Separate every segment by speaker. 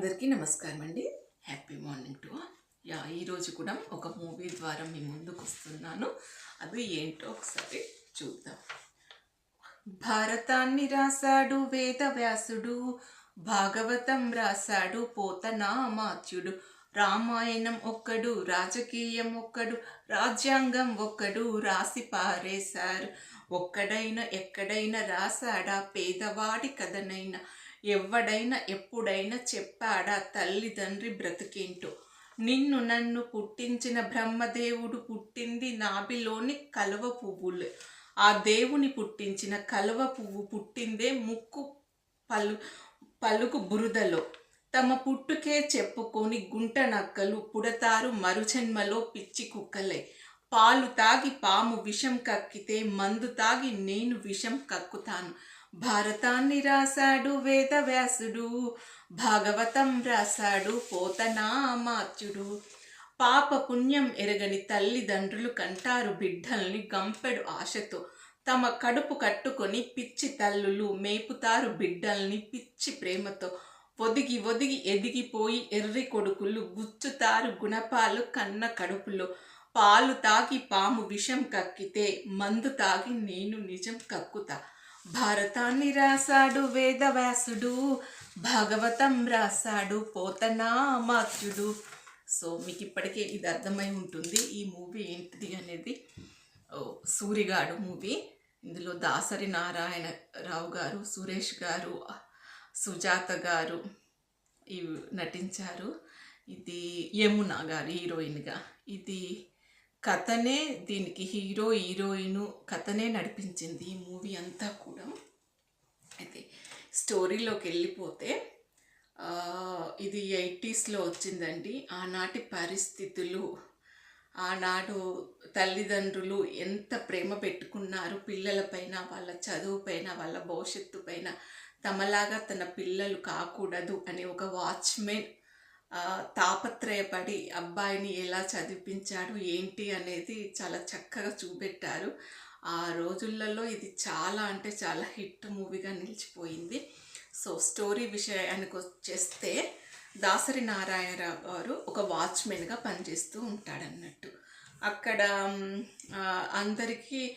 Speaker 1: అందరికీ నమస్కారం అండి హ్యాపీ మార్నింగ్ టు యా ఈరోజు కూడా ఒక మూవీ ద్వారా మీ ముందుకు వస్తున్నాను. అది ఏంటో ఒకసారి చూద్దాం. భారతాన్ని రాశాడు వేదవ్యాసుడు భాగవతం రాశాడు పోతనామాత్యుడు రామాయణం ఒక్కడు రాజకీయం ఒక్కడు రాజ్యాంగం ఒక్కడు రాసి పారేశారు. ఒక్కడైనా ఎక్కడైనా రాశాడా? పేదవాడి కథనైనా ఎవడైనా ఎప్పుడైనా చెప్పాడా తల్లిదండ్రి బ్రతికేంటో? నిన్ను నన్ను పుట్టించిన బ్రహ్మదేవుడు పుట్టింది నాభిలోని కలువ పువ్వులు. ఆ దేవుని పుట్టించిన కలువ పువ్వు పుట్టిందే ముక్కు పలు పలుకు బురదలో. తమ పుట్టుకే చెప్పుకొని గుంట నక్కలు పుడతారు మరుజన్మలో పిచ్చి కుక్కలై. పాలు తాగి పాము విషం కక్కితే మందు తాగి నేను విషం కక్కుతాను. భారతాన్ని రాశాడు వేదవ్యాసుడు భాగవతం రాశాడు పోతనామాత్యుడు పాప పుణ్యం ఎరగని తల్లిదండ్రులు కంటారు బిడ్డల్ని గంపెడు ఆశతో. తమ కడుపు కట్టుకొని పిచ్చి తల్లులు మేపుతారు బిడ్డల్ని పిచ్చి ప్రేమతో. ఒదిగి ఒదిగి ఎదిగిపోయి ఎర్రి కొడుకులు గుచ్చుతారు గుణపాలు కన్న కడుపులో. పాలు తాగి పాము విషం కక్కితే మందు తాగి నేను నిజం కక్కుతా. భారతాన్ని రాశాడు వేదవ్యాసుడు భాగవతం రాశాడు పోతనామాత్యుడు. సో మీకు ఇప్పటికే ఇది అర్థమై ఉంటుంది. ఈ మూవీ ఏంటిది అనేది? ఓ, సూరిగాడు మూవీ. ఇందులో దాసరి నారాయణ రావు గారు సురేష్ గారు సుజాత గారు ఇవి నటించారు. ఇది యమున గారు హీరోయిన్గా. ఇది కథనే దీనికి హీరో హీరోయిన్ కథనే నడిపించింది ఈ మూవీ అంతా కూడా. అయితే స్టోరీలోకి వెళ్ళిపోతే ఇది ఎయిటీస్లో వచ్చిందండి. ఆనాటి పరిస్థితులు ఆనాడు తల్లిదండ్రులు ఎంత ప్రేమ పెట్టుకున్నారు పిల్లలపైన వాళ్ళ చదువు పైన వాళ్ళ భవిష్యత్తు పైన. తమలాగా తన పిల్లలు కాకూడదు అనే ఒక వాచ్మెన్ తాపత్రయపడి అబ్బాయిని ఎలా చదివించాడు ఏంటి అనేది చాలా చక్కగా చూపెట్టారు. ఆ రోజులలో ఇది చాలా అంటే చాలా హిట్ మూవీగా నిలిచిపోయింది. సో స్టోరీ విషయానికి వచ్చేస్తే దాసరి నారాయణరావు గారు ఒక వాచ్మెన్గా పనిచేస్తూ ఉంటాడన్నట్టు. అక్కడ అందరికీ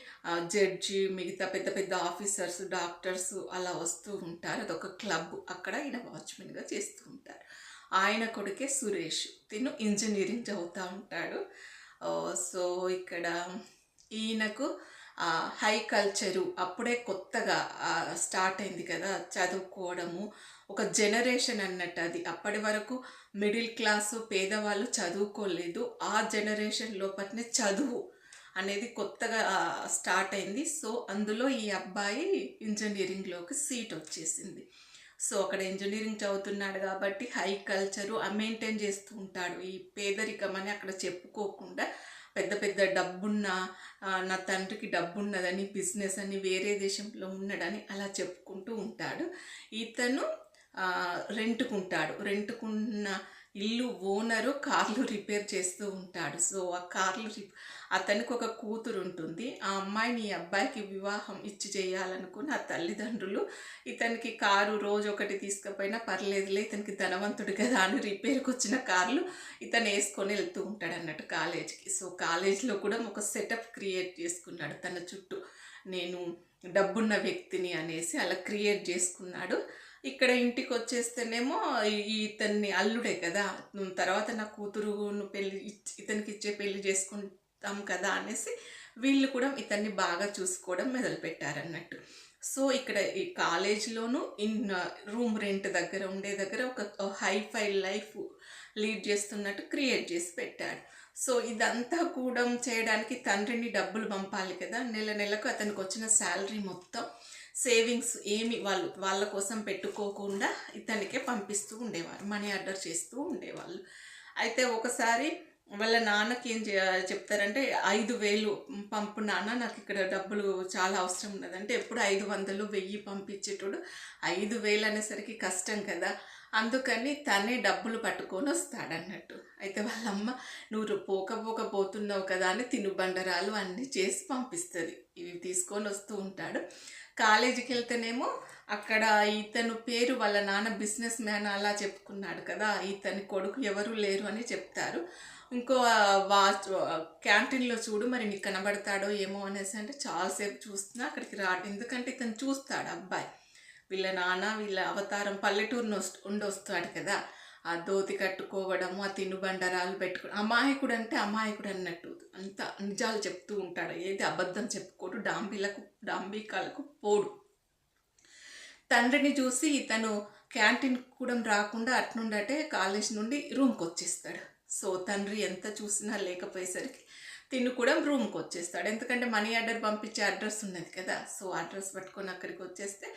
Speaker 1: జడ్జి మిగతా పెద్ద పెద్ద ఆఫీసర్స్ డాక్టర్స్ అలా వస్తూ ఉంటారు. అదొక క్లబ్ అక్కడ ఈయన వాచ్మెన్గా చేస్తూ ఉంటారు. ఆయన కొడుకే సురేష్. తిను ఇంజనీరింగ్ చదువుతూ ఉంటాడు. సో ఇక్కడ ఈయనకు హై కల్చరు అప్పుడే కొత్తగా స్టార్ట్ అయింది కదా చదువుకోవడము. ఒక జనరేషన్ అన్నట్టు అది. అప్పటి వరకు మిడిల్ క్లాసు పేదవాళ్ళు చదువుకోలేదు. ఆ జనరేషన్ లోపలనే చదువు అనేది కొత్తగా స్టార్ట్ అయింది. సో అందులో ఈ అబ్బాయి ఇంజనీరింగ్లోకి సీట్ వచ్చేసింది. సో అక్కడ ఇంజనీరింగ్ చదువుతున్నాడు కాబట్టి హై కల్చరు మెయింటైన్ చేస్తూ ఉంటాడు. ఈ పేదరికం అని అక్కడ చెప్పుకోకుండా పెద్ద పెద్ద డబ్బున్న నా తండ్రికి డబ్బున్నదని బిజినెస్ అని వేరే దేశంలో ఉన్నాడని అలా చెప్పుకుంటూ ఉంటాడు. ఇతను రెంటుకుంటాడు రెంట్కుంటాడు రెంట్కున్న ఇల్లు ఓనరు కార్లు రిపేర్ చేస్తూ ఉంటాడు. సో ఆ కార్లు రిప్ అతనికి ఒక కూతురు ఉంటుంది. ఆ అమ్మాయిని అబ్బాయికి వివాహం ఇచ్చి చేయాలనుకుని ఆ తల్లిదండ్రులు ఇతనికి కారు రోజు ఒకటి తీసుకుపోయినా పర్లేదులే ఇతనికి ధనవంతుడు కదా అని రిపేర్కి వచ్చిన కార్లు ఇతను వేసుకొని వెళ్తూ ఉంటాడు అన్నట్టు కాలేజ్కి. సో కాలేజ్లో కూడా ఒక సెటప్ క్రియేట్ చేసుకున్నాడు. తన చుట్టూ నేను డబ్బున్న వ్యక్తిని అనేసి అలా క్రియేట్ చేసుకున్నాడు. ఇక్కడ ఇంటికి వచ్చేస్తేనేమో ఈ- ఇతన్ని అల్లుడే కదా. తర్వాత నా కూతురును పెళ్ళి ఇతనికి ఇచ్చే పెళ్ళి చేసుకుంటాం కదా అనేసి వీళ్ళు కూడా ఇతన్ని బాగా చూసుకోవడం మొదలుపెట్టారన్నట్టు. సో ఇక్కడ ఈ కాలేజ్లోను ఇన్ రూమ్ రెంట్ దగ్గర ఉండే దగ్గర ఒక హైఫై లైఫ్ లీడ్ చేస్తున్నట్టు క్రియేట్ చేసి పెట్టాడు. సో ఇదంతా కూడా చేయడానికి తండ్రిని డబ్బులు పంపాలి కదా. నెల నెలకు అతనికి వచ్చిన శాలరీ మొత్తం సేవింగ్స్ ఏమి వాళ్ళు వాళ్ళ కోసం పెట్టుకోకుండా ఇతనికే పంపిస్తూ ఉండేవారు మనీ ఆర్డర్ చేస్తూ ఉండేవాళ్ళు. అయితే ఒకసారి వాళ్ళ నాన్నకి ఏం చెప్తారంటే ఐదు వేలు పంపు నాన్న నాకు ఇక్కడ డబ్బులు చాలా అవసరం ఉన్నదంటే ఎప్పుడు ఐదు వందలు వెయ్యి పంపించేటోడు ఐదు వేలు అనేసరికి కష్టం కదా అందుకని తనే డబ్బులు పట్టుకొని వస్తాడన్నట్టు. అయితే వాళ్ళమ్మ నువ్వు పోక పోక పోతున్నావు కదా అని తినుబండరాలు అన్నీ చేసి పంపిస్తుంది. ఇవి తీసుకొని వస్తూ ఉంటాడు. కాలేజీకి వెళ్తేనేమో అక్కడ ఇతను పేరు వాళ్ళ నాన్న బిజినెస్ మ్యాన్ అలా చెప్పుకున్నాడు కదా ఇతని కొడుకు ఎవరు లేరు అని చెప్తారు. ఇంకో వా క్యాంటీన్లో చూడు మరి నీకు కనబడతాడో ఏమో అనేసి అంటే చాలాసేపు చూస్తున్నా అక్కడికి రాడు. ఎందుకంటే ఇతను చూస్తాడు అబ్బాయి. వీళ్ళ నాన్న వీళ్ళ అవతారం పల్లెటూరుని వస్తు ఉండి వస్తాడు కదా. ఆ దోతి కట్టుకోవడము ఆ తినుబండరాలు పెట్టుకోవడం అమాయకుడు అంటే అమాయకుడు అన్నట్టు. అంత నిజాలు చెప్తూ ఉంటాడు. ఏది అబద్ధం చెప్పుకోడు. డాంబీలకు డాంబికాలకు పోడు. తండ్రిని చూసి ఇతను క్యాంటీన్ కూడా రాకుండా అట్నుండటే కాలేజ్ నుండి రూమ్కి వచ్చేస్తాడు సో తండ్రి ఎంత చూసినా లేకపోయేసరికి తిను కూడా రూమ్కి వచ్చేస్తాడు. ఎందుకంటే మనీ ఆర్డర్ పంపించే అడ్రస్ ఉన్నది కదా. సో అడ్రస్ పట్టుకొని అక్కడికి వచ్చేస్తే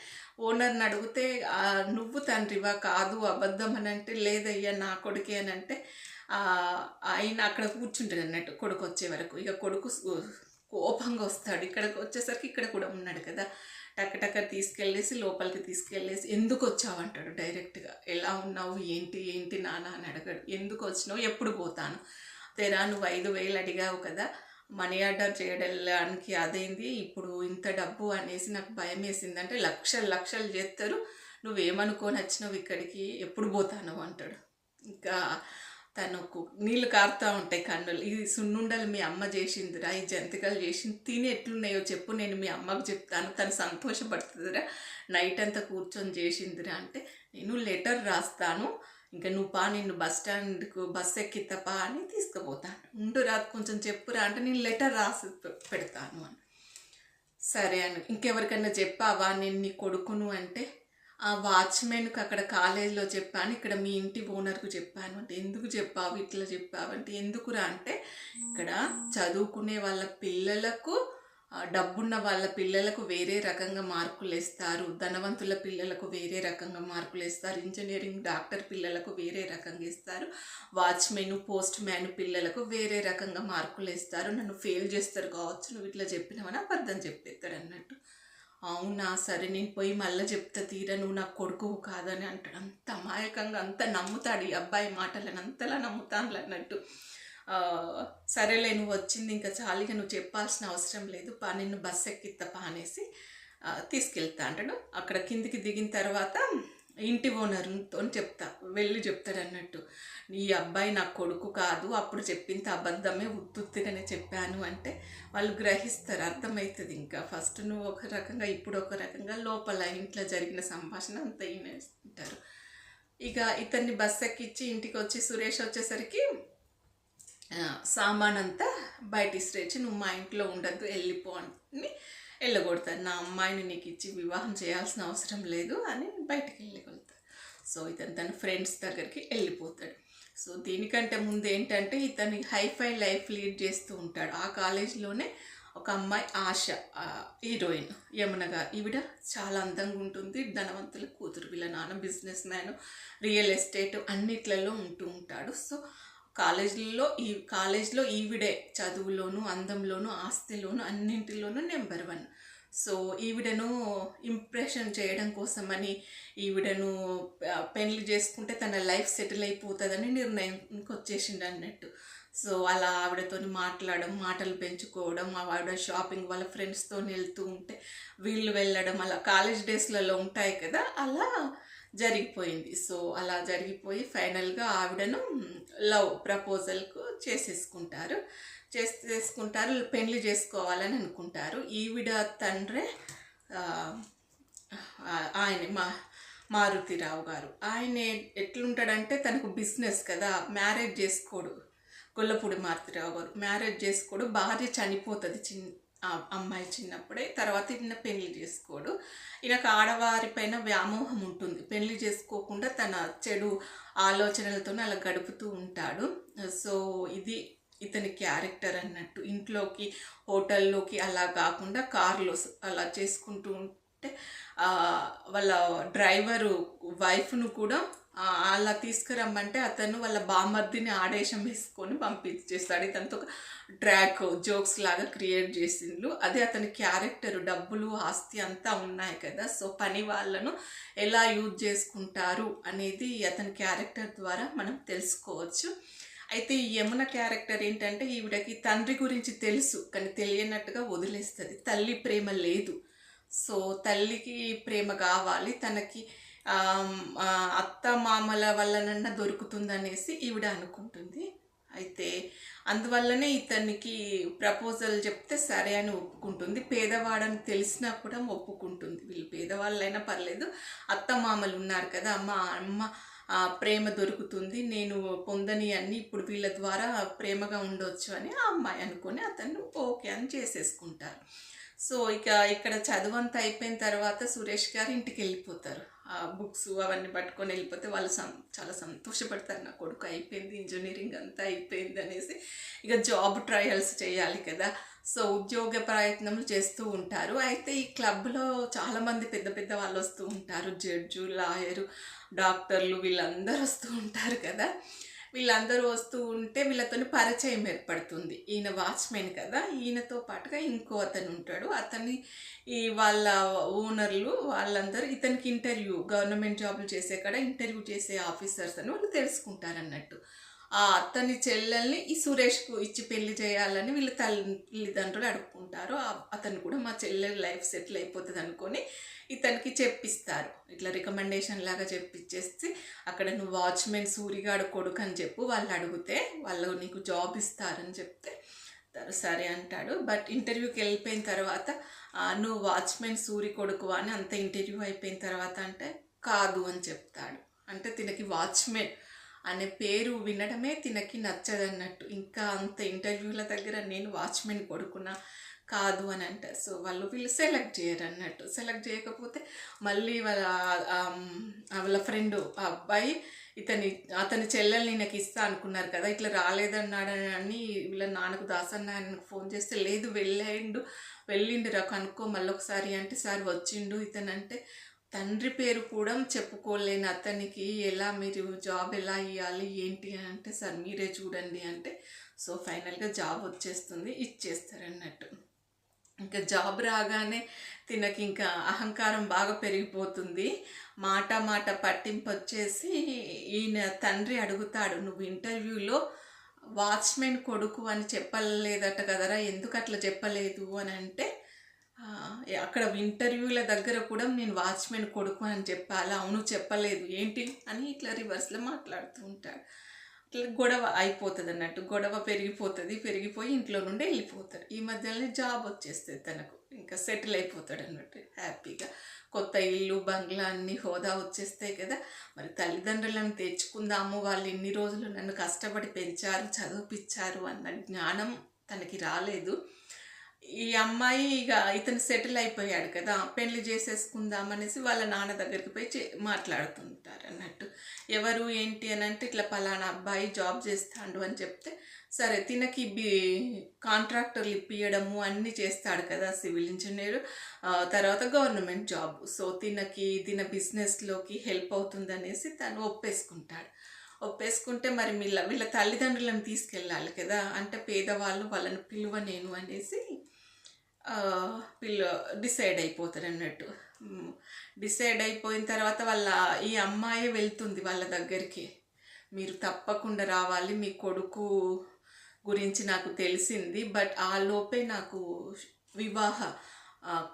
Speaker 1: ఓనర్ని అడిగితే "ఆ, నువ్వు తండ్రివా? కాదు అబద్ధం అని అంటే లేదయ్యా నా కొడుకే అని అంటే ఆయన అక్కడ కూర్చుంటాడు అన్నట్టు కొడుకు వచ్చే వరకు. ఇక కొడుకు కోపంగా వస్తాడు. ఇక్కడికి వచ్చేసరికి ఇక్కడ కూడా ఉన్నాడు కదా. టక్క తీసుకెళ్ళేసి లోపలికి తీసుకెళ్ళేసి ఎందుకు వచ్చావు? అంటాడు డైరెక్ట్గా. ఎలా ఉన్నావు? ఏంటి? ఏంటి నాన్న? అని అడగడు. ఎందుకు వచ్చినావు? ఎప్పుడు పోతాను? తెరా నువ్వు ఐదు వేలు అడిగావు కదా మనీ ఆర్డర్ చేయడానికి అదేంది? ఇప్పుడు ఇంత డబ్బు అనేసి నాకు భయం వేసింది. అంటే లక్షలు లక్షలు చేస్తారు. నువ్వేమనుకొని వచ్చినావు ఇక్కడికి? ఎప్పుడు పోతాను అంటాడు. ఇంకా తనకు నీళ్ళు కారుతూ ఉంటాయి కన్నులు. ఇది సున్నుండలు మీ అమ్మ చేసిందిరా ఈ జంతికలు చేసింది. తిని ఎట్లున్నాయో చెప్పు నేను మీ అమ్మకు చెప్తాను. తను సంతోషపడుతుందిరా. నైట్ అంతా కూర్చొని చేసిందిరా అంటే నేను లెటర్ రాస్తాను. ఇంకా నువ్వు పా నిన్ను బస్ స్టాండ్కు బస్ ఎక్కితపా అని తీసుకుపోతాను. ఉండు రా కొంచెం చెప్పురా అంటే నేను లెటర్ రాసి పెడతాను అని. సరే అని. ఇంకెవరికైనా చెప్పావా నేను నీ కొడుకును అంటే? ఆ వాచ్మెన్కి అక్కడ కాలేజీలో చెప్పాను ఇక్కడ మీ ఇంటి ఓనర్కు చెప్పాను అంటే ఎందుకు చెప్పావు ఇట్లా చెప్పావు అంటే ఎందుకురా అంటే ఇక్కడ చదువుకునే వాళ్ళ పిల్లలకు డబ్బున్న వాళ్ళ పిల్లలకు వేరే రకంగా మార్కులు వేస్తారు ధనవంతుల పిల్లలకు వేరే రకంగా మార్కులు వేస్తారు ఇంజనీరింగ్ డాక్టర్ పిల్లలకు వేరే రకంగా ఇస్తారు వాచ్మెన్ పోస్ట్ మ్యాన్ పిల్లలకు వేరే రకంగా మార్కులు వేస్తారు. నన్ను ఫెయిల్ చేస్తారు కావచ్చు నువ్వు ఇట్లా చెప్పినావని అబద్ధం చెప్పేస్తాడు అన్నట్టు. అవునా? సరే నేను పోయి మళ్ళీ చెప్తా తీరా నువ్వు నాకు కొడుకు కాదని అంటాడు. అంత అమాయకంగా అంత నమ్ముతాడు ఈ అబ్బాయి మాటలను అంతలా నమ్ముతాను అన్నట్టు. సరేలే నువ్వు వచ్చింది ఇంకా చాలిగా నువ్వు చెప్పాల్సిన అవసరం లేదు పా నిన్ను బస్ ఎక్కిత్తపా అనేసి తీసుకెళ్తా అంటాడు. అక్కడ కిందికి దిగిన తర్వాత ఇంటి ఓనర్తో చెప్తా వెళ్ళి చెప్తాడు అన్నట్టు. ఈ అబ్బాయి నా కొడుకు కాదు అప్పుడు చెప్పింత అబద్ధమే ఉత్తుత్తిగానే చెప్పాను అంటే వాళ్ళు గ్రహిస్తారు అర్థమవుతుంది ఇంకా. ఫస్ట్ నువ్వు ఒక రకంగా ఇప్పుడు ఒక రకంగా లోపల ఇంట్లో జరిగిన సంభాషణ అంత వినేస్తుంటారు. ఇక ఇతన్ని బస్ ఎక్కించి ఇంటికి వచ్చి సురేష్ వచ్చేసరికి సామాన్ అంతా బయట ఇసిరేసి నువ్వు మా ఇంట్లో ఉండద్దు వెళ్ళిపో అని వెళ్ళగొడతారు. నా అమ్మాయిని నీకు ఇచ్చి వివాహం చేయాల్సిన అవసరం లేదు అని బయటకు వెళ్ళగొడతారు. సో ఇతను తన ఫ్రెండ్స్ దగ్గరికి వెళ్ళిపోతాడు. సో దీనికంటే ముందు ఏంటంటే ఇతని హైఫై లైఫ్ లీడ్ చేస్తూ ఉంటాడు. ఆ కాలేజీలోనే ఒక అమ్మాయి ఆశ హీరోయిన్ యమున గారు. ఈవిడ చాలా అందంగా ఉంటుంది ధనవంతుల కూతురు. వీళ్ళ నాన్న బిజినెస్ మ్యాన్ రియల్ ఎస్టేట్ అన్నిట్లలో ఉంటూ ఉంటాడు. సో కాలేజీలో ఈ కాలేజ్లో ఈవిడే చదువులోను అందంలోను ఆస్తిలోను అన్నింటిలోనూ నెంబర్ వన్. సో ఈవిడను ఇంప్రెషన్ చేయడం కోసమని ఈవిడను పెళ్ళి చేసుకుంటే తన లైఫ్ సెటిల్ అయిపోతుందని నిర్ణయంకి వచ్చేసిండు అన్నట్టు. సో అలా ఆవిడతో మాట్లాడడం మాటలు పెంచుకోవడం ఆవిడ షాపింగ్ వాళ్ళ ఫ్రెండ్స్తో వెళ్తూ ఉంటే వీళ్ళు వెళ్ళడం అలా కాలేజ్ డేస్లలో ఉంటాయి కదా అలా జరిగిపోయింది. సో అలా జరిగిపోయి ఫైనల్గా ఆవిడను లవ్ ప్రపోజల్కు చేసేసుకుంటారు. చేసేసుకుంటారు పెళ్ళి చేసుకోవాలని అనుకుంటారు. ఈవిడ తండ్రే ఆయన మా మారుతిరావు గారు. ఆయన ఎట్లుంటాడంటే తనకు బిజినెస్ కదా మ్యారేజ్ చేసుకోడు. గొల్లపూడి మారుతిరావు గారు. మ్యారేజ్ చేసుకోడు భార్య చనిపోతుంది చిన్న అమ్మాయి చిన్నప్పుడే తర్వాత ఈయన పెళ్ళి చేసుకోడు. ఈయనకు ఆడవారి పైన వ్యామోహం ఉంటుంది. పెళ్ళి చేసుకోకుండా తన చెడు ఆలోచనలతో అలా గడుపుతూ ఉంటాడు. సో ఇది ఇతని క్యారెక్టర్ అన్నట్టు. ఇంట్లోకి హోటల్లోకి అలా కాకుండా కార్లో అలా చేసుకుంటూ ఉంటే వాళ్ళ డ్రైవరు వైఫ్ను కూడా అలా తీసుకురమ్మంటే అతను వాళ్ళ బామర్దిని ఆడేషం వేసుకొని పంపించేస్తాడు. ఇతనితో ఒక ట్రాక్ జోక్స్ లాగా క్రియేట్ చేసిండ్రు అదే అతని క్యారెక్టర్ డబ్బులు ఆస్తి అంతా ఉన్నాయి కదా. సో పని వాళ్ళను ఎలా యూజ్ చేసుకుంటారు అనేది అతని క్యారెక్టర్ ద్వారా మనం తెలుసుకోవచ్చు. అయితే ఈ యమున క్యారెక్టర్ ఏంటంటే ఈవిడకి తండ్రి గురించి తెలుసు కానీ తెలియనట్టుగా వదిలేస్తుంది. తల్లి ప్రేమ లేదు. సో తల్లికి ప్రేమ కావాలి తనకి అత్త మామల వల్లనన్నా దొరుకుతుందనేసి ఈవిడ అనుకుంటుంది. అయితే అందువల్లనే ఇతనికి ప్రపోజల్ చెప్తే సరే అని ఒప్పుకుంటుంది. పేదవాడని తెలిసినా కూడా ఒప్పుకుంటుంది. వీళ్ళు పేదవాళ్ళైనా పర్లేదు. అత్త మామలు ఉన్నారు కదా అమ్మ అమ్మ ప్రేమ దొరుకుతుంది. నేను పొందని అన్ని ఇప్పుడు వీళ్ళ ద్వారా ప్రేమగా ఉండొచ్చు అని ఆ అమ్మాయి అనుకొని అతను ఓకే అని చేసేసుకుంటారు. సో ఇక ఇక్కడ చదువంతా అయిపోయిన తర్వాత సురేష్ గారు ఇంటికి వెళ్ళిపోతారు. బుక్స్ అవన్నీ పట్టుకొని వెళ్ళిపోతే వాళ్ళు సం చాలా సంతోషపడతారు. నా కొడుకు అయిపోయింది ఇంజనీరింగ్ అంతా అయిపోయింది అనేసి ఇక జాబ్ ట్రయల్స్ చేయాలి కదా. సో ఉద్యోగ ప్రయత్నములు చేస్తూ ఉంటారు. అయితే ఈ క్లబ్లో చాలామంది పెద్ద పెద్ద వాళ్ళు వస్తూ ఉంటారు. జడ్జు లాయరు డాక్టర్లు వీళ్ళందరూ వస్తూ ఉంటారు కదా. వీళ్ళందరూ వస్తూ ఉంటే వీళ్ళతో పరిచయం ఏర్పడుతుంది. ఈయన వాచ్మెన్ కదా ఈయనతో పాటుగా ఇంకో అతను ఉంటాడు. అతని ఈ వాళ్ళ ఓనర్లు వాళ్ళందరూ ఇతనికి ఇంటర్వ్యూ గవర్నమెంట్ జాబులు చేసే కాడ ఇంటర్వ్యూ చేసే ఆఫీసర్స్ అని వాళ్ళు తెలుసుకుంటారు అన్నట్టు ఆ అతని చెల్లెల్ని ఈ సురేష్కు ఇచ్చి పెళ్ళి చేయాలని వీళ్ళ తల్లిదండ్రులు అడుక్కుంటారు. అతను కూడా మా చెల్లెలు లైఫ్ సెటిల్ అయిపోతుంది అనుకొని ఇతనికి చెప్పిస్తారు. ఇట్లా రికమెండేషన్ లాగా చెప్పిచ్చేసి అక్కడ నువ్వు వాచ్మెన్ సూరిగాడు కొడుకు అని చెప్పు వాళ్ళు అడిగితే వాళ్ళు నీకు జాబ్ ఇస్తారని చెప్తే తను సరే అంటాడు. బట్ ఇంటర్వ్యూకి వెళ్ళిపోయిన తర్వాత నువ్వు వాచ్మెన్ సూరి కొడుకు అని అంత ఇంటర్వ్యూ అయిపోయిన తర్వాత అంటే కాదు అని చెప్తాడు. అంటే తినకి వాచ్మెన్ అనే పేరు వినడమే తినకి నచ్చదన్నట్టు. ఇంకా అంత ఇంటర్వ్యూల దగ్గర నేను వాచ్మెన్ కొడుకున్నా కాదు అని అంటారు. సో వాళ్ళు వీళ్ళు సెలెక్ట్ చేయరు అన్నట్టు సెలెక్ట్ చేయకపోతే మళ్ళీ వాళ్ళ వాళ్ళ ఫ్రెండ్ ఆ అబ్బాయి ఇతని అతని చెల్లెల్ని నాకు ఇస్తా అనుకున్నారు కదా ఇట్లా రాలేదన్నాడు అని వీళ్ళ నాన్నకు దాసన్న ఆయనకు ఫోన్ చేస్తే లేదు వెళ్ళిండు వెళ్ళిండు రా కనుక్కో మళ్ళీ ఒకసారి అంటే సార్ వచ్చిండు ఇతనంటే తండ్రి పేరు కూడా చెప్పుకోలేని అతనికి ఎలా మీరు జాబ్ ఎలా ఇవ్వాలి ఏంటి అని అంటే సార్ మీరే చూడండి అంటే సో ఫైనల్గా జాబ్ వచ్చేస్తుంది ఇచ్చేస్తారన్నట్టు. ఇంకా జాబ్ రాగానే తినకి ఇంకా అహంకారం బాగా పెరిగిపోతుంది. మాట మాట పట్టింపు వచ్చేసి ఈయన తండ్రి అడుగుతాడు నువ్వు ఇంటర్వ్యూలో వాచ్మెన్ కొడుకు అని చెప్పలేదట కదరా ఎందుకు అట్లా చెప్పలేదు? అని అంటే అక్కడ ఇంటర్వ్యూల దగ్గర కూడా నేను వాచ్మెన్ కొడుకు అని చెప్పాలా అవును చెప్పలేదు. ఏంటి? అని ఇట్లా రివర్స్లో మాట్లాడుతూ ఉంటాడు. ఇట్లా గొడవ అయిపోతుంది అన్నట్టు. గొడవ పెరిగిపోతుంది. పెరిగిపోయి ఇంట్లో నుండి వెళ్ళిపోతాడు. ఈ మధ్యలోనే జాబ్ వచ్చేస్తుంది తనకు. ఇంకా సెటిల్ అయిపోతాడు అన్నట్టు. హ్యాపీగా కొత్త ఇల్లు బంగ్లా అన్ని హోదా వచ్చేస్తాయి కదా. మరి తల్లిదండ్రులను తెచ్చుకుందాము. వాళ్ళు ఇన్ని రోజులు నన్ను కష్టపడి పెంచారు చదివిపించారు అన్న జ్ఞానం తనకి రాలేదు. ఈ అమ్మాయి ఇక ఇతను సెటిల్ అయిపోయాడు కదా పెళ్ళి చేసేసుకుందాం అనేసి వాళ్ళ నాన్న దగ్గరికి పోయి చే- మాట్లాడుతుంటారు అన్నట్టు. ఎవరు ఏంటి అని అంటే ఇట్లా పలానా అబ్బాయి జాబ్ చేస్తాడు అని చెప్తే సరే తినకి బి కాంట్రాక్టర్లు ఇప్పియడము అన్నీ చేస్తాడు కదా సివిల్ ఇంజనీర్ తర్వాత గవర్నమెంట్ జాబ్. సో తినకి తిన బిజినెస్లోకి హెల్ప్ అవుతుందనేసి తను ఒప్పేసుకుంటాడు. ఒప్పేసుకుంటే మరి వీళ్ళ వీళ్ళ తల్లిదండ్రులను తీసుకెళ్ళాలి కదా అంటే పేదవాళ్ళు వాళ్ళని పిలువ నేను అనేసి పిల్ల డిసైడ్ అయిపోతారు అన్నట్టు. డిసైడ్ అయిపోయిన తర్వాత వాళ్ళ ఈ అమ్మాయి వెళ్తుంది వాళ్ళ దగ్గరికి. మీరు తప్పకుండా రావాలి మీ కొడుకు గురించి నాకు తెలిసింది బట్ ఆ లోపే నాకు వివాహ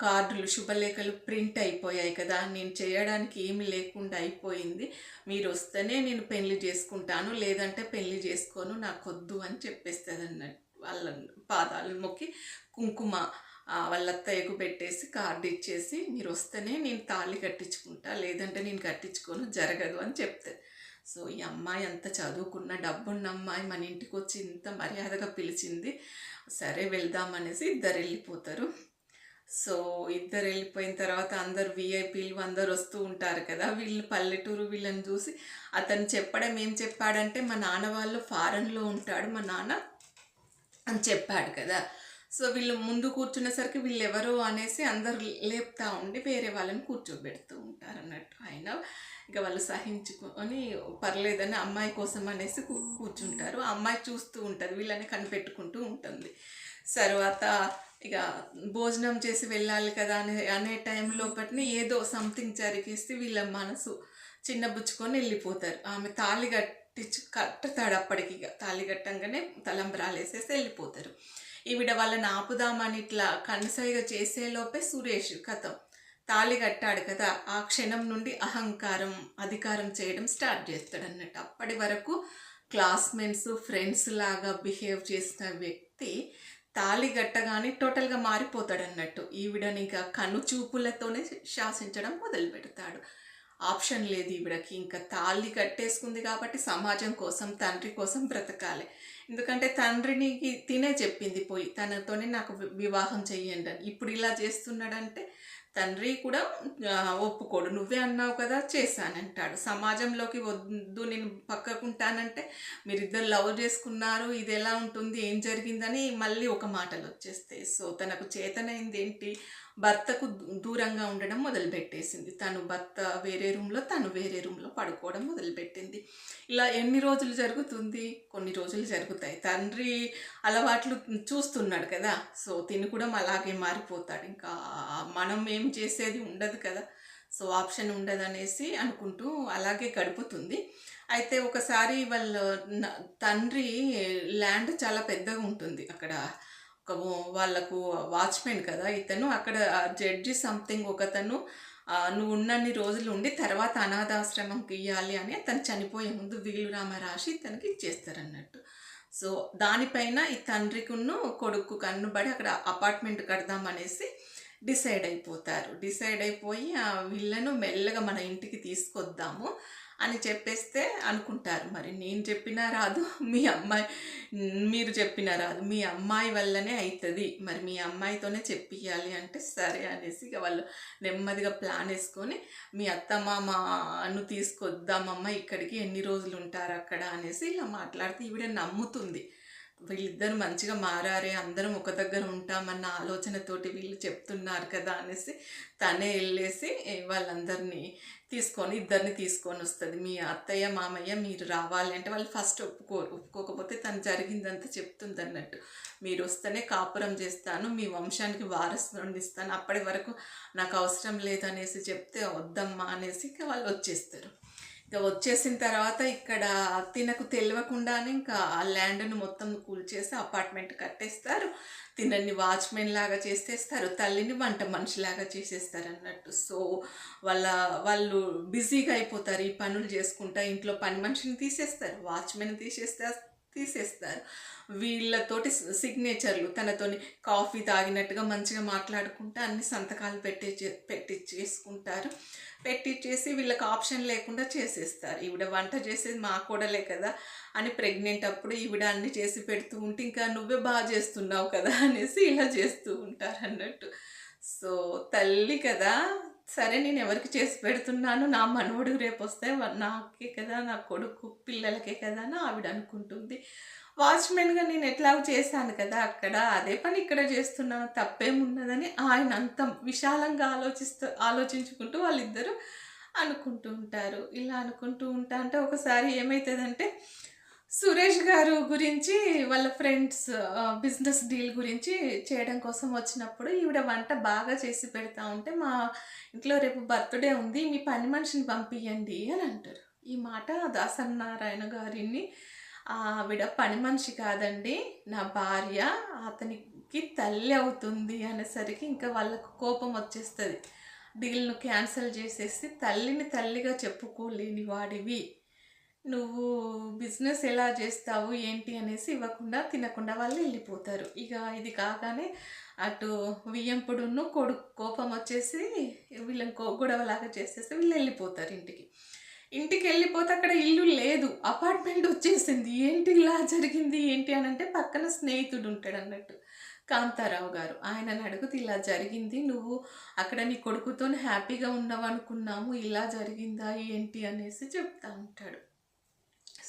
Speaker 1: కార్డులు శుభలేఖలు ప్రింట్ అయిపోయాయి కదా. నేను చేయడానికి ఏమి లేకుండా అయిపోయింది. మీరు వస్తేనే నేను పెళ్ళి చేసుకుంటాను లేదంటే పెళ్ళి చేసుకోను నాకు వద్దు అని చెప్పేస్తుంది అన్నట్టు వాళ్ళ పాదాలు మొక్కి కుంకుమ ఆ, వాళ్ళ అత్తయ్యకు పెట్టేసి కార్డు ఇచ్చేసి మీరు వస్తేనే నేను తాళి కట్టించుకుంటా లేదంటే నేను కట్టించుకోను జరగదు అని చెప్తే. సో ఈ అమ్మాయి అంత చదువుకున్న డబ్బున్న అమ్మాయి మన ఇంటికి వచ్చి ఇంత మర్యాదగా పిలిచింది సరే వెళ్దామనేసి ఇద్దరు వెళ్ళిపోతారు. సో ఇద్దరు వెళ్ళిపోయిన తర్వాత అందరు విఐపీలు అందరు వస్తూ ఉంటారు కదా వీళ్ళు పల్లెటూరు వీళ్ళని చూసి అతను చెప్పడం ఏం చెప్పాడంటే మా నాన్న వాళ్ళు ఫారెన్లో ఉంటాడు మా నాన్న అని చెప్పాడు కదా. సో వీళ్ళు ముందు కూర్చునేసరికి వీళ్ళు ఎవరు అనేసి అందరు లేపుతా ఉండి వేరే వాళ్ళని కూర్చోబెడుతూ ఉంటారు అన్నట్టు అయినా ఇక వాళ్ళు సహించుకొని పర్లేదని అమ్మాయి కోసం అనేసి కూ- కూర్చుంటారు. ఆ అమ్మాయి చూస్తూ ఉంటుంది వీళ్ళని కనిపెట్టుకుంటూ ఉంటుంది. తర్వాత ఇక భోజనం చేసి వెళ్ళాలి కదా అనే అనే టైం లోపటిని ఏదో సంథింగ్ జరిగేసి వీళ్ళ మనసు చిన్నబుచ్చుకొని వెళ్ళిపోతారు. ఆమె తాళి కట్టించు కట్టుతాడు అప్పటికి ఇక. తాళి కట్టంగానే తలంబ్రాలు వేసేసి వెళ్ళిపోతారు. ఈవిడ వాళ్ళని ఆపుదామని ఇట్లా కనసైగా చేసేలోపే సురేష్ కథం. తాళి కట్టాడు కదా ఆ క్షణం నుండి అహంకారం అధికారం చేయడం స్టార్ట్ చేస్తాడు అన్నట్టు అప్పటి వరకు క్లాస్మేట్స్ ఫ్రెండ్స్ లాగా బిహేవ్ చేసిన వ్యక్తి తాళి గట్టగానే టోటల్గా మారిపోతాడు అన్నట్టు ఈవిడని ఇంకా కను చూపులతోనే శాసించడం మొదలు పెడతాడు ఆప్షన్ లేదు ఈవిడకి. ఇంకా తాళి కట్టేసుకుంది కాబట్టి సమాజం కోసం తండ్రి కోసం బ్రతకాలి. ఎందుకంటే తండ్రిని తినే చెప్పింది పోయి తనతోనే నాకు వివాహం చెయ్యండి అని. ఇప్పుడు ఇలా చేస్తున్నాడంటే తండ్రి కూడా ఒప్పుకోడు. నువ్వే అన్నావు కదా చేశానంటాడు సమాజంలోకి వద్దు నేను పక్కకుంటానంటే మీరిద్దరు లవ్ చేసుకున్నారు ఇది ఎలా ఉంటుంది ఏం జరిగిందని మళ్ళీ ఒక మాటలు వచ్చేస్తాయి. సో తనకు చేతనైంది ఏంటి భర్తకు దూ- దూరంగా ఉండడం మొదలుపెట్టేసింది. తను భర్త వేరే రూమ్లో తను వేరే రూమ్లో పడుకోవడం మొదలుపెట్టింది. ఇలా ఎన్ని రోజులు జరుగుతుంది? కొన్ని రోజులు జరుగుతాయి. తండ్రి అలవాట్లు చూస్తున్నాడు కదా. సో తిని కూడా అలాగే మారిపోతాడు. ఇంకా మనం ఏం చేసేది ఉండదు కదా. సో ఆప్షన్ ఉండదనేసి అనుకుంటూ అలాగే గడుపుతుంది. అయితే ఒకసారి వాళ్ళ తండ్రి ల్యాండ్ చాలా పెద్దగా ఉంటుంది. అక్కడ ఒక వాళ్ళకు వాచ్మెన్ కదా ఇతను. అక్కడ జడ్జి సంథింగ్ ఒకతను నువ్వు ఉన్నన్ని రోజులు ఉండి తర్వాత అనాథాశ్రమంకి ఇవ్వాలి అని తను చనిపోయే ముందు వీలునామా రాసి ఇతనికి ఇచ్చేస్తారన్నట్టు. సో దానిపైన ఈ తండ్రికును కొడుకు కన్నుబడి అక్కడ అపార్ట్మెంట్ కడదాం అనేసి డిసైడ్ అయిపోతారు. డిసైడ్ అయిపోయి ఆ వీళ్ళను మెల్లగా మన ఇంటికి తీసుకొద్దాము. అని చెప్పేస్తే అనుకుంటారు. మరి నేను చెప్పినా రాదు మీ అమ్మాయి మీరు చెప్పినా రాదు. మీ అమ్మాయి వల్లనే అవుతుంది మరి మీ అమ్మాయితోనే చెప్పియాలి అంటే సరే అనేసి ఇక వాళ్ళు నెమ్మదిగా ప్లాన్ వేసుకొని మీ అత్తమామను తీసుకొద్దామమ్మ ఇక్కడికి ఎన్ని రోజులు ఉంటారు అక్కడ అనేసి ఇలా మాట్లాడితే ఈవిడ నమ్ముతుంది. వీళ్ళిద్దరు మంచిగా మారారే అందరం ఒక దగ్గర ఉంటామన్న ఆలోచనతోటి వీళ్ళు చెప్తున్నారు కదా అనేసి తనే వెళ్ళేసి వాళ్ళందరినీ తీసుకొని ఇద్దరిని తీసుకొని వస్తుంది. మీ అత్తయ్య మామయ్య మీరు రావాలి అంటే వాళ్ళు ఫస్ట్ ఒప్పుకోరు ఒప్పుకోకపోతే తను జరిగిందంతా చెప్తుంది అన్నట్టు. మీరు వస్తేనే కాపురం చేస్తాను మీ వంశానికి వారసుని ఇస్తాను. అప్పటి వరకు నాకు అవసరం లేదనేసి చెప్తే వద్దమ్మా అనేసి వాళ్ళు వచ్చేస్తారు. ఇక వచ్చేసిన తర్వాత ఇక్కడ తినకు తెలియకుండానే ఇంకా ఆ ల్యాండ్ను మొత్తం కూల్చేసి అపార్ట్మెంట్ కట్టేస్తారు. తినని వాచ్మెన్ లాగా చేసేస్తారు తల్లిని వంట మనిషిలాగా చేసేస్తారు అన్నట్టు. సో వాళ్ళ వాళ్ళు బిజీగా అయిపోతారు ఈ పనులు చేసుకుంటా ఇంట్లో పని మనిషిని తీసేస్తారు వాచ్మెన్ తీసేస్తారు. తీసేస్తారు. వీళ్ళతోటి సిగ్నేచర్లు తనతోని కాఫీ తాగినట్టుగా మంచిగా మాట్లాడుకుంటూ అన్ని సంతకాలు పెట్టి పెట్టి చేసుకుంటారు పెట్టించేసి వీళ్ళకి ఆప్షన్ లేకుండా చేసేస్తారు. ఈవిడ వంట చేసేది మా కూడలే కదా అని ప్రెగ్నెంట్ అప్పుడు ఈవిడ అన్ని చేసి పెడుతూ ఉంటే ఇంకా నువ్వే బాగా చేస్తున్నావు కదా అనేసి ఇలా చేస్తూ ఉంటారు అన్నట్టు సో తల్లి కదా సరే నేను ఎవరికి చేసి పెడుతున్నాను నా మనవడు రేపు వస్తే నాకే కదా నా కొడుకు పిల్లలకే కదా అని ఆవిడ అనుకుంటుంది. వాచ్మెన్గా నేను ఎట్లాగో చేశాను కదా అక్కడ అదే పని ఇక్కడ చేస్తున్నాను తప్పేమున్నదని ఆయన అంత విశాలంగా ఆలోచిస్తూ ఆలోచించుకుంటూ వాళ్ళిద్దరూ అనుకుంటూ ఉంటారు. ఇలా అనుకుంటూ ఉంటా అంటే ఒకసారి ఏమవుతుందంటే సురేష్ గారు గురించి వాళ్ళ ఫ్రెండ్స్ బిజినెస్ డీల్ గురించి చేయడం కోసం వచ్చినప్పుడు ఈవిడ వంట బాగా చేసి పెడతా ఉంటే మా ఇంట్లో రేపు బర్త్డే ఉంది మీ పని మనిషిని పంపించండి అని అంటారు. ఈ మాట దాసనారాయణ గారిని ఆవిడ పని మనిషి కాదండి నా భార్య అతనికి తల్లి అవుతుంది అనేసరికి ఇంకా వాళ్ళకు కోపం వచ్చేస్తుంది. డీల్ను క్యాన్సిల్ చేసేసి తల్లిని తల్లిగా చెప్పుకోలేని వాడివి నువ్వు బిజినెస్ ఎలా చేస్తావు ఏంటి అనేసి ఇవ్వకుండా తినకుండా వాళ్ళు వెళ్ళిపోతారు. ఇక ఇది కాగానే అటు వియ్యంపుడును కొడుకు కోపం వచ్చేసి వీళ్ళని కో- గొడవలాగా చేసేసి వీళ్ళు వెళ్ళిపోతారు ఇంటికి. ఇంటికి వెళ్ళిపోతే అక్కడ ఇల్లు లేదు అపార్ట్మెంట్ వచ్చేసింది. ఏంటి ఇలా జరిగింది ఏంటి అని అంటే పక్కన స్నేహితుడు ఉంటాడు అన్నట్టు. కాంతారావు గారు ఆయనను అడుగుతూ ఇలా జరిగింది నువ్వు అక్కడ నీ కొడుకుతో హ్యాపీగా ఉన్నావు అనుకున్నాము ఇలా జరిగిందా ఏంటి అనేసి చెప్తా ఉంటాడు.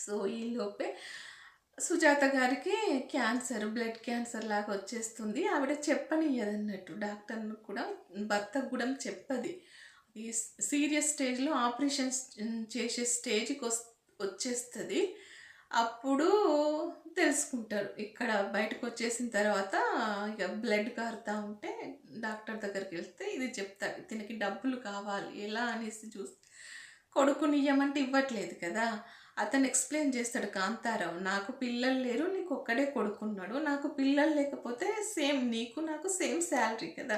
Speaker 1: సో ఈలోపే సుజాత గారికి క్యాన్సర్ బ్లడ్ క్యాన్సర్ లాగా వచ్చేస్తుంది. ఆవిడ చెప్పనియ్యదన్నట్టు డాక్టర్ను కూడా భర్త కూడా చెప్పది. ఈ సీరియస్ స్టేజ్లో ఆపరేషన్ చేసే స్టేజ్కి వస్ వచ్చేస్తుంది. అప్పుడు తెలుసుకుంటారు. ఇక్కడ బయటకు వచ్చేసిన తర్వాత ఇక బ్లడ్ కారుతూ ఉంటే డాక్టర్ దగ్గరికి వెళ్తే ఇది చెప్తాడు దీనికి డబ్బులు కావాలి. ఎలా అనేసి చూస్తే కొడుకుని ఇవ్వమంటే ఇవ్వట్లేదు కదా. అతను ఎక్స్ప్లెయిన్ చేస్తాడు కాంతారావు నాకు పిల్లలు లేరు నీకు ఒక్కడే కొడుకున్నాడు నాకు పిల్లలు లేకపోతే సేమ్ నీకు నాకు సేమ్ శాలరీ కదా.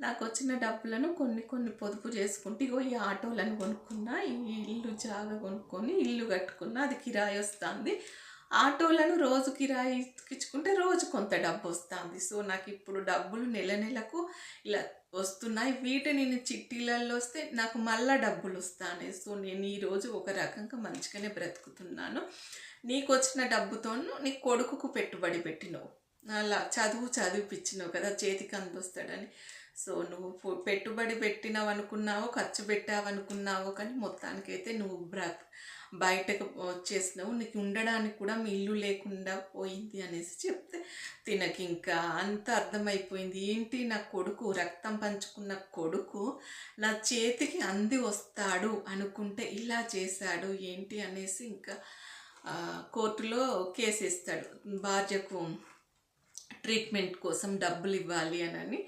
Speaker 1: నాకు వచ్చిన డబ్బులను కొన్ని కొన్ని పొదుపు చేసుకుంటే ఇగో ఈ ఆటోలను కొనుక్కున్నా ఈ ఇల్లు జాగా కొనుక్కొని ఇల్లు కట్టుకున్నా అది కిరాయి వస్తుంది. ఆటోలను రోజు కిరాయి ఇచ్చుకుంటే రోజు కొంత డబ్బు వస్తుంది. సో నాకు ఇప్పుడు డబ్బులు నెల నెలకు ఇలా వస్తున్నాయి. వీటిని నేను చిట్టీలలో వస్తే నాకు మళ్ళా డబ్బులు వస్తాయి సో నేను ఈరోజు ఒక రకంగా మంచిగానే బ్రతుకుతున్నాను. నీకు వచ్చిన డబ్బుతోను నీ కొడుకుకు పెట్టుబడి పెట్టినవు. అలా చదువు చదివిపించినావు కదా చేతికి అందొస్తాడని. సో నువ్వు పెట్టుబడి పెట్టినావు అనుకున్నావో ఖర్చు పెట్టావు అనుకున్నావో కానీ మొత్తానికైతే నువ్వు బ్రా బయటకు వచ్చేసినావు. నీకు ఉండడానికి కూడా మీ ఇల్లు లేకుండా పోయింది అనేసి చెప్తే తినకి ఇంకా అంత అర్థమైపోయింది. ఏంటి నా కొడుకు రక్తం పంచుకున్న కొడుకు నా చేతికి అంది వస్తాడు అనుకుంటే ఇలా చేశాడు ఏంటి అనేసి ఇంకా కోర్టులో కేసు ఇస్తాడు భార్యకు ట్రీట్మెంట్ కోసం డబ్బులు ఇవ్వాలి అని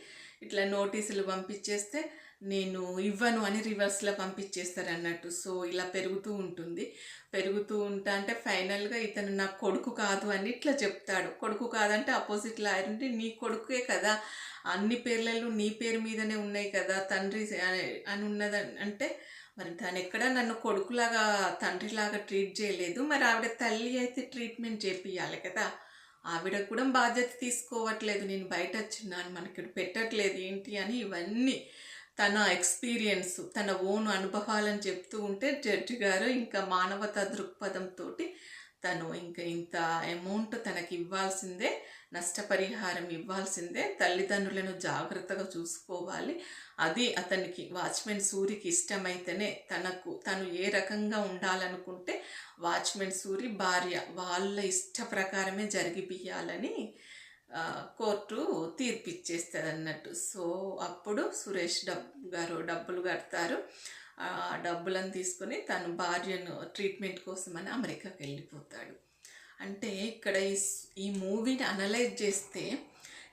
Speaker 1: ఇట్లా నోటీసులు పంపించేస్తే నేను ఇవ్వను అని రివర్స్లో పంపించేస్తారు అన్నట్టు సో ఇలా పెరుగుతూ ఉంటుంది. పెరుగుతూ ఉంటా అంటే ఫైనల్గా ఇతను నా కొడుకు కాదు అని ఇట్లా చెప్తాడు. కొడుకు కాదంటే అపోజిట్ లాయర్ ఉంటే నీ కొడుకే కదా. అన్ని పేర్లలో నీ పేరు మీదనే ఉన్నాయి కదా తండ్రి అని- అని ఉన్నది అంటే మరి తను ఎక్కడ నన్ను కొడుకులాగా తండ్రిలాగా ట్రీట్ చేయలేదు. మరి ఆవిడ తల్లి అయితే ట్రీట్మెంట్ చేపియాలి కదా. ఆవిడ కూడా బాధ్యత తీసుకోవట్లేదు నేను బయట వచ్చినాను మనకి ఇక్కడ పెట్టట్లేదు ఏంటి అని ఇవన్నీ తన ఎక్స్పీరియన్స్ తన ఓన్ అనుభవాలను చెప్తూ ఉంటే జడ్జి గారు ఇంకా మానవతా దృక్పథంతో తను ఇంకా ఇంత అమౌంట్ తనకి ఇవ్వాల్సిందే నష్టపరిహారం ఇవ్వాల్సిందే తల్లిదండ్రులను జాగ్రత్తగా చూసుకోవాలి. అది అతనికి వాచ్మెన్ సూరికి ఇష్టమైతేనే తనకు తను ఏ రకంగా ఉండాలనుకుంటే వాచ్మెన్ సూరి భార్య వాళ్ళ ఇష్ట ప్రకారమే జరిగిపియాలని కోర్టు తీర్పిచ్చేస్తుంది అన్నట్టు సో అప్పుడు సురేష్ డబ్ గారు డబ్బులు కడతారు. ఆ డబ్బులను తీసుకొని తను భార్యను ట్రీట్మెంట్ కోసమని అమెరికాకి వెళ్ళిపోతాడు అంటే ఇక్కడ ఈ ఈ మూవీని అనలైజ్ చేస్తే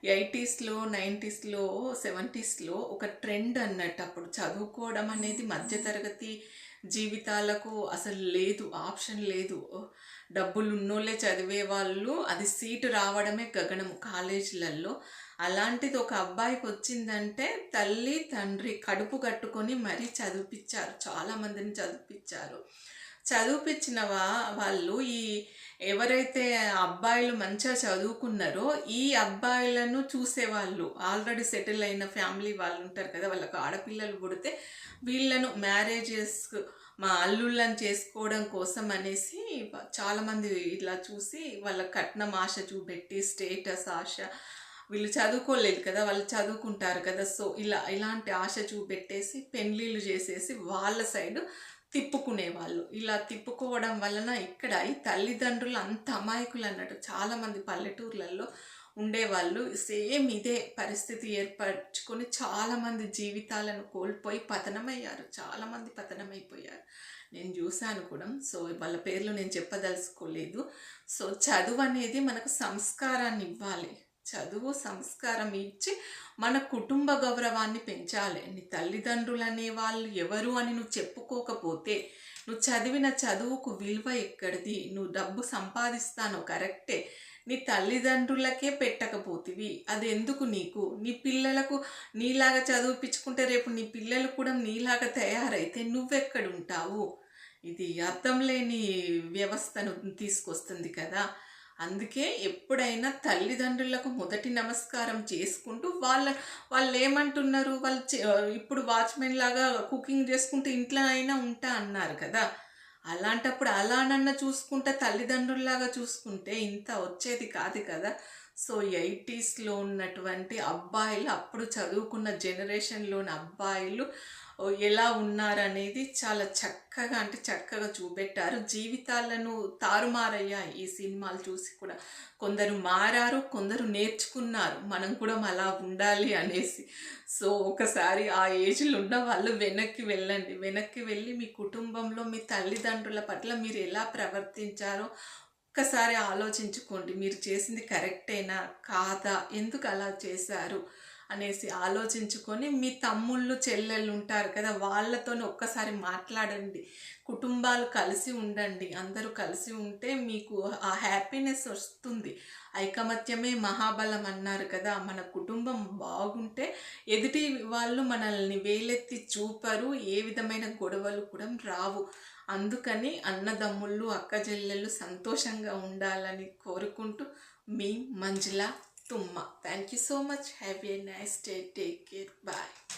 Speaker 1: ఎయిటీస్లో నైంటీస్లో సెవెంటీస్లో ఒక ట్రెండ్ అన్నట్టు అప్పుడు చదువుకోవడం అనేది మధ్యతరగతి జీవితాలకు అసలు లేదు ఆప్షన్ లేదు. డబ్బులు ఉన్నోళ్ళే చదివే వాళ్ళు అది సీటు రావడమే గగనము కాలేజీలలో అలాంటిది ఒక అబ్బాయికి వచ్చిందంటే తల్లి తండ్రి కడుపు కట్టుకొని మరీ చదివిపించారు చాలామందిని చదివిపించారు చదివిపించిన వా వాళ్ళు ఈ ఎవరైతే అబ్బాయిలు మంచిగా చదువుకున్నారో ఈ అబ్బాయిలను చూసేవాళ్ళు. ఆల్రెడీ సెటిల్ అయిన ఫ్యామిలీ వాళ్ళు ఉంటారు కదా వాళ్ళకి ఆడపిల్లలు పుడితే వీళ్ళను మ్యారేజెస్ మా అల్లుళ్ళని చేసుకోవడం కోసం అనేసి చాలామంది ఇలా చూసి వాళ్ళ కట్నం ఆశ చూపెట్టి స్టేటస్ ఆశ. వీళ్ళు చదువుకోలేదు కదా వాళ్ళు చదువుకుంటారు కదా. సో ఇలా ఇలాంటి ఆశ చూపెట్టేసి పెళ్ళిళ్ళు చేసేసి వాళ్ళ సైడ్ తిప్పుకునేవాళ్ళు. ఇలా తిప్పుకోవడం వలన ఇక్కడ ఈ తల్లిదండ్రులు అంత అమాయకులు అన్నట్టు చాలామంది పల్లెటూర్లలో ఉండేవాళ్ళు. సేమ్ ఇదే పరిస్థితి ఏర్పరచుకొని చాలామంది జీవితాలను కోల్పోయి పతనమయ్యారు. చాలామంది పతనమైపోయారు. నేను చూశాను కూడా. సో వాళ్ళ పేర్లు నేను చెప్పదలుచుకోలేదు. సో చదువు అనేది మనకు సంస్కారాన్ని ఇవ్వాలి. చదువు సంస్కారం ఇచ్చి మన కుటుంబ గౌరవాన్ని పెంచాలి. నీ తల్లిదండ్రులు అనే వాళ్ళు ఎవరు అని నువ్వు చెప్పుకోకపోతే నువ్వు చదివిన చదువుకు విలువ ఎక్కడిది? నువ్వు డబ్బు సంపాదిస్తాను కరెక్టే. నీ తల్లిదండ్రులకే పెట్టకపోతివి. అది ఎందుకు నీకు? నీ పిల్లలకు నీలాగా చదివిపించుకుంటే రేపు నీ పిల్లలు కూడా నీలాగా తయారైతే నువ్వెక్కడుంటావు? ఇది అర్థం లేని వ్యవస్థను తీసుకొస్తుంది కదా. అందుకే ఎప్పుడైనా తల్లిదండ్రులకు మొదటి నమస్కారం చేసుకుంటూ వాళ్ళ వాళ్ళు ఏమంటున్నారు వాళ్ళు చే- ఇప్పుడు వాచ్మెన్ లాగా కుకింగ్ చేసుకుంటూ ఇంట్లో అయినా ఉంటా అన్నారు కదా. అలాంటప్పుడు అలానన్నా చూసుకుంటే తల్లిదండ్రుల్లాగా చూసుకుంటే ఇంత వచ్చేది కాదు కదా. సో ఎయిటీస్లో ఉన్నటువంటి అబ్బాయిలు అప్పుడు చదువుకున్న జనరేషన్లోని అబ్బాయిలు ఎలా ఉన్నారనేది చాలా చక్కగా అంటే చక్కగా చూపెట్టారు. జీవితాలను తారుమారయ్యాయి ఈ సినిమాలు చూసి కూడా. కొందరు మారారు కొందరు నేర్చుకున్నారు. మనం కూడా అలా ఉండాలి అనేసి. సో ఒకసారి ఆ ఏజ్లో ఉన్న వాళ్ళు వెనక్కి వెళ్ళండి. వెనక్కి వెళ్ళి మీ కుటుంబంలో మీ తల్లిదండ్రుల పట్ల మీరు ఎలా ప్రవర్తించారో ఒక్కసారి ఆలోచించుకోండి. మీరు చేసింది కరెక్టేనా? కాదా? ఎందుకు అలా చేశారు? అనేసి ఆలోచించుకొని మీ తమ్ముళ్ళు చెల్లెళ్ళు ఉంటారు కదా వాళ్ళతో ఒక్కసారి మాట్లాడండి. కుటుంబాలు కలిసి ఉండండి. అందరూ కలిసి ఉంటే మీకు ఆ హ్యాపీనెస్ వస్తుంది. ఐకమత్యమే మహాబలం అన్నారు కదా మన కుటుంబం బాగుంటే ఎదుటి వాళ్ళు మనల్ని వేలెత్తి చూపరు ఏ విధమైన గొడవలు కూడా రావు. అందుకని అన్నదమ్ముళ్ళు అక్క చెల్లెళ్ళు సంతోషంగా ఉండాలని కోరుకుంటూ మీ మంజుల Tumma. Thank you so much. Have a nice day. Take care. Bye.